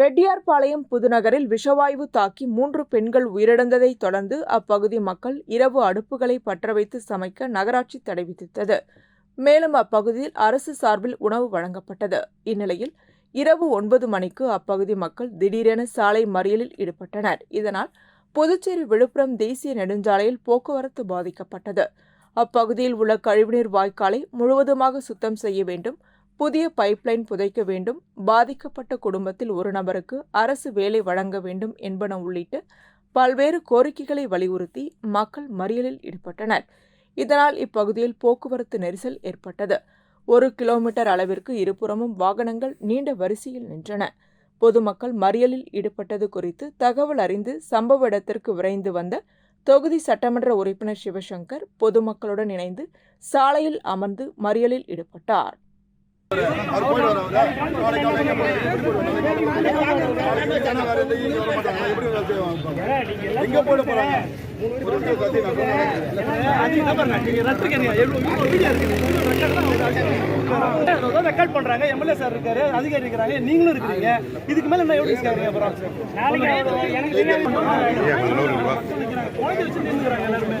ரெட்டியார்பாளையம் புதுநகரில் விஷவாயு தாக்கி மூன்று பெண்கள் உயிரிழந்ததை தொடர்ந்து அப்பகுதி மக்கள் இரவு அடுப்புகளை பற்ற வைத்து சமைக்க நகராட்சி தடை விதித்தது. மேலும் அப்பகுதியில் அரசு சார்பில் உணவு வழங்கப்பட்டது. இந்நிலையில் இரவு ஒன்பது மணிக்கு அப்பகுதி மக்கள் திடீரென சாலை மறியலில் ஈடுபட்டனர். இதனால் புதுச்சேரி விழுப்புரம் தேசிய நெடுஞ்சாலையில் போக்குவரத்து பாதிக்கப்பட்டது. அப்பகுதியில் உள்ள கழிவுநீர் வாய்க்காலை முழுவதுமாக சுத்தம் செய்ய வேண்டும் புதிய பைப்லைன் புதைக்க வேண்டும் பாதிக்கப்பட்ட குடும்பத்தில் ஒரு நபருக்கு அரசு வேலை வழங்க வேண்டும் என்பன உள்ளிட்ட பல்வேறு கோரிக்கைகளை வலியுறுத்தி மக்கள் மறியலில் ஈடுபட்டனர். இதனால் இப்பகுதியில் போக்குவரத்து நெரிசல் ஏற்பட்டது. ஒரு கிலோமீட்டர் அளவிற்கு இருபுறமும் வாகனங்கள் நீண்ட வரிசையில் நின்றன. பொதுமக்கள் மறியலில் ஈடுபட்டது குறித்து தகவல் அறிந்து சம்பவ இடத்திற்கு விரைந்து வந்த தொகுதி சட்டமன்ற உறுப்பினர் சிவசங்கர் பொதுமக்களுடன் இணைந்து சாலையில் அமர்ந்து மறியலில் ஈடுபட்டார். போயிட்டு வரவங்க. நாளை எங்க போயிட போறாங்க. ரெக்கார்ட் பண்றாங்க எம்எல்ஏ சார் இருக்காரு அதிகாரி இருக்காங்க நீங்களும் இருக்கிறீங்க இதுக்கு மேல என்ன எப்படி இருக்காங்க அப்புறம் நாளைக்கு எனக்கு குழந்தை வச்சு நின்னுறாங்க எல்லாருமே